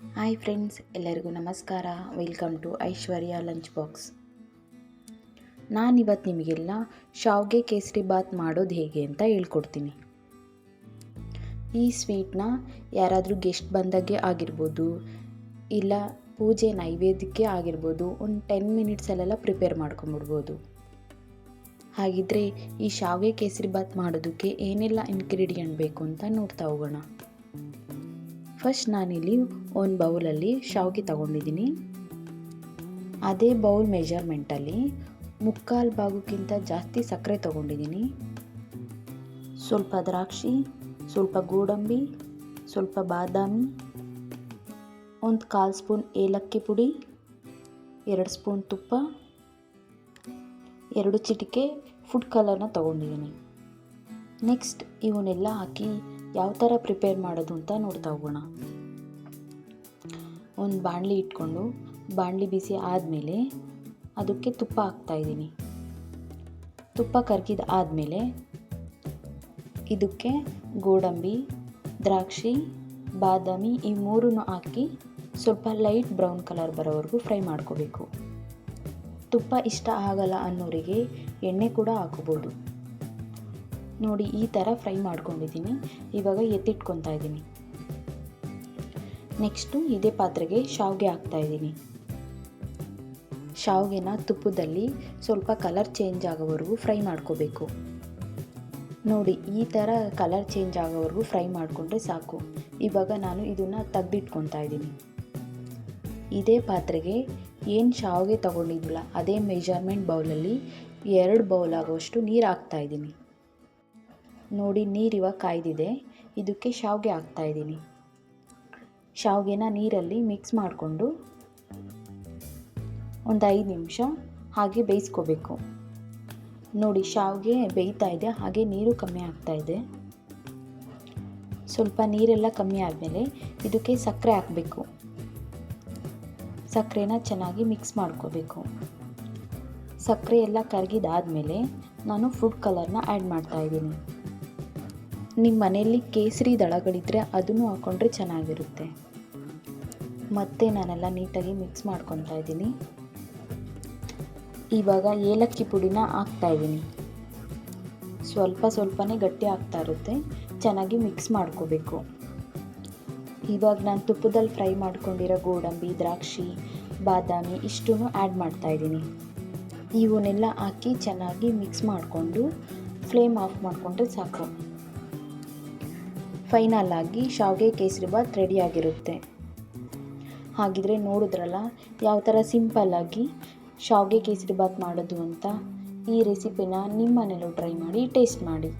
Hi friends, ಎಲ್ಲರಿಗೂ ನಮಸ್ಕಾರ. Welcome to Aishwarya lunch box. ನಾನಿವತ್ತು ನಿಮಗೆಲ್ಲ ಶಾವ್ಗೆ ಕೇಸರಿ ಬಾತ್ ಮಾಡೋದು ಹೇಗೆ ಅಂತ ಹೇಳ್ಕೊಡ್ತೀನಿ. ಈ ಸ್ವೀಟ್ನ ಯಾರಾದರೂ ಗೆಸ್ಟ್ ಬಂದಾಗೆ ಆಗಿರ್ಬೋದು, ಇಲ್ಲ ಪೂಜೆ ನೈವೇದ್ಯಕ್ಕೆ ಆಗಿರ್ಬೋದು, ಒಂದು ಟೆನ್ ಮಿನಿಟ್ಸಲ್ಲೆಲ್ಲ ಪ್ರಿಪೇರ್ ಮಾಡ್ಕೊಂಬಿಡ್ಬೋದು. ಹಾಗಿದ್ರೆ ಈ ಶಾವಿಗೆ ಕೇಸರಿ ಬಾತ್ ಮಾಡೋದಕ್ಕೆ ಏನೆಲ್ಲ ಇಂಗ್ರೀಡಿಯೆಂಟ್ ಬೇಕು ಅಂತ ನೋಡ್ತಾ ಹೋಗೋಣ. ಫಸ್ಟ್ ನಾನಿಲ್ಲಿ ಒಂದು ಬೌಲಲ್ಲಿ ಶಾವಿಗೆ ತಗೊಂಡಿದ್ದೀನಿ. ಅದೇ ಬೌಲ್ ಮೆಜರ್ಮೆಂಟಲ್ಲಿ ಮುಕ್ಕಾಲು ಭಾಗಕ್ಕಿಂತ ಜಾಸ್ತಿ ಸಕ್ಕರೆ ತಗೊಂಡಿದ್ದೀನಿ. ಸ್ವಲ್ಪ ದ್ರಾಕ್ಷಿ, ಸ್ವಲ್ಪ ಗೋಡಂಬಿ, ಸ್ವಲ್ಪ ಬಾದಾಮಿ, ಒಂದು ಕಾಲು ಸ್ಪೂನ್ ಏಲಕ್ಕಿ ಪುಡಿ, ಎರಡು ಸ್ಪೂನ್ ತುಪ್ಪ, ಎರಡು ಚಿಟಿಕೆ ಫುಡ್ ಕಲರ್ನ ತಗೊಂಡಿದ್ದೀನಿ. ನೆಕ್ಸ್ಟ್ ಇವನ್ನೆಲ್ಲ ಹಾಕಿ ಯಾವ ಥರ ಪ್ರಿಪೇರ್ ಮಾಡೋದು ಅಂತ ನೋಡ್ತಾ ಹೋಗೋಣ. ಒಂದು ಬಾಣಲಿ ಇಟ್ಕೊಂಡು ಬಾಣಲಿ ಬಿಸಿ ಆದಮೇಲೆ ಅದಕ್ಕೆ ತುಪ್ಪ ಹಾಕ್ತಾಯಿದ್ದೀನಿ ತುಪ್ಪ ಕರ್ಗಿದ ಆದಮೇಲೆ ಇದಕ್ಕೆ ಗೋಡಂಬಿ, ದ್ರಾಕ್ಷಿ, ಬಾದಾಮಿ ಈ ಮೂರನ್ನು ಹಾಕಿ ಸ್ವಲ್ಪ ಲೈಟ್ ಬ್ರೌನ್ ಕಲರ್ ಬರೋವರೆಗೂ ಫ್ರೈ ಮಾಡ್ಕೋಬೇಕು. ತುಪ್ಪ ಇಷ್ಟ ಆಗಲ್ಲ ಅನ್ನೋರಿಗೆ ಎಣ್ಣೆ ಕೂಡ ಹಾಕೋಬೋದು. ನೋಡಿ ಈ ಥರ ಫ್ರೈ ಮಾಡ್ಕೊಂಡಿದ್ದೀನಿ. ಇವಾಗ ಎತ್ತಿಟ್ಕೊತಾ ಇದ್ದೀನಿ. ನೆಕ್ಸ್ಟು ಇದೇ ಪಾತ್ರೆಗೆ ಶಾವಿಗೆ ಹಾಕ್ತಾಯಿದ್ದೀನಿ ಶಾವಿಗೆನ ತುಪ್ಪದಲ್ಲಿ ಸ್ವಲ್ಪ ಕಲರ್ ಚೇಂಜ್ ಆಗೋವರೆಗೂ ಫ್ರೈ ಮಾಡ್ಕೋಬೇಕು. ನೋಡಿ, ಈ ಥರ ಕಲರ್ ಚೇಂಜ್ ಆಗೋವರೆಗೂ ಫ್ರೈ ಮಾಡಿಕೊಂಡ್ರೆ ಸಾಕು. ಇವಾಗ ನಾನು ಇದನ್ನು ತೆಗ್ದಿಟ್ಕೊತಾ ಇದ್ದೀನಿ. ಇದೇ ಪಾತ್ರೆಗೆ ಏನು ಶಾವಿಗೆ ತೊಗೊಂಡಿದ್ವಲ್ಲ ಅದೇ ಮೆಜರ್ಮೆಂಟ್ ಬೌಲಲ್ಲಿ ಎರಡು ಬೌಲ್ ಆಗೋಷ್ಟು ನೀರು ಹಾಕ್ತಾಯಿದ್ದೀನಿ ನೋಡಿ ನೀರು ಇವಾಗ ಕಾಯ್ದಿದೆ. ಇದಕ್ಕೆ ಶಾವಿಗೆ ಹಾಕ್ತಾಯಿದ್ದೀನಿ ಶಾವಿಗೆನ ನೀರಲ್ಲಿ ಮಿಕ್ಸ್ ಮಾಡಿಕೊಂಡು ಒಂದು ಐದು ನಿಮಿಷ ಹಾಗೆ ಬೇಯಿಸ್ಕೋಬೇಕು. ನೋಡಿ ಶಾವಿಗೆ ಬೇಯ್ತಾ ಇದೆ, ಹಾಗೆ ನೀರು ಕಮ್ಮಿ ಆಗ್ತಾ ಇದೆ. ಸ್ವಲ್ಪ ನೀರೆಲ್ಲ ಕಮ್ಮಿ ಆದಮೇಲೆ ಇದಕ್ಕೆ ಸಕ್ಕರೆ ಹಾಕಬೇಕು. ಸಕ್ಕರೆನ ಚೆನ್ನಾಗಿ ಮಿಕ್ಸ್ ಮಾಡ್ಕೋಬೇಕು. ಸಕ್ಕರೆ ಎಲ್ಲ ಕರಗಿದಾದಮೇಲೆ ನಾನು ಫುಡ್ ಕಲರ್ನ ಆ್ಯಡ್ ಮಾಡ್ತಾಯಿದ್ದೀನಿ ನಿಮ್ಮ ಮನೆಯಲ್ಲಿ ಕೇಸರಿ ದಳಗಳಿದ್ದರೆ ಅದನ್ನು ಹಾಕ್ಕೊಂಡ್ರೆ ಚೆನ್ನಾಗಿರುತ್ತೆ. ಮತ್ತೆ ನಾನೆಲ್ಲ ನೀಟಾಗಿ ಮಿಕ್ಸ್ ಮಾಡ್ಕೊತಾ ಇದ್ದೀನಿ. ಇವಾಗ ಏಲಕ್ಕಿ ಪುಡಿನ ಹಾಕ್ತಾಯಿದ್ದೀನಿ ಸ್ವಲ್ಪ ಸ್ವಲ್ಪನೇ ಗಟ್ಟಿ ಆಗ್ತಾ ಇರುತ್ತೆ. ಚೆನ್ನಾಗಿ ಮಿಕ್ಸ್ ಮಾಡ್ಕೋಬೇಕು. ಇವಾಗ ನಾನು ತುಪ್ಪದಲ್ಲಿ ಫ್ರೈ ಮಾಡ್ಕೊಂಡಿರೋ ಗೋಡಂಬಿ, ದ್ರಾಕ್ಷಿ, ಬಾದಾಮಿ ಇಷ್ಟೂ ಆ್ಯಡ್ ಮಾಡ್ತಾಯಿದ್ದೀನಿ ಇವನ್ನೆಲ್ಲ ಹಾಕಿ ಚೆನ್ನಾಗಿ ಮಿಕ್ಸ್ ಮಾಡಿಕೊಂಡು ಫ್ಲೇಮ್ ಆಫ್ ಮಾಡಿಕೊಂಡ್ರೆ ಸಾಕು. ಫೈನಲ್ ಆಗಿ ಶಾವಿಗೆ ಕೇಸರಿ ಬಾತ್ ರೆಡಿಯಾಗಿರುತ್ತೆ ಹಾಗಿದ್ರೆ ನೋಡಿದ್ರಲ್ಲ, ಯಾವ ಥರ ಸಿಂಪಲ್ಲಾಗಿ ಶಾವಿಗೆ ಕೇಸರಿ ಬಾತ್ ಮಾಡೋದು ಅಂತ ಈ ರೆಸಿಪಿನ ನಿಮ್ಮ ಮನೇಲೂ ಟ್ರೈ ಮಾಡಿ ಟೇಸ್ಟ್ ಮಾಡಿ.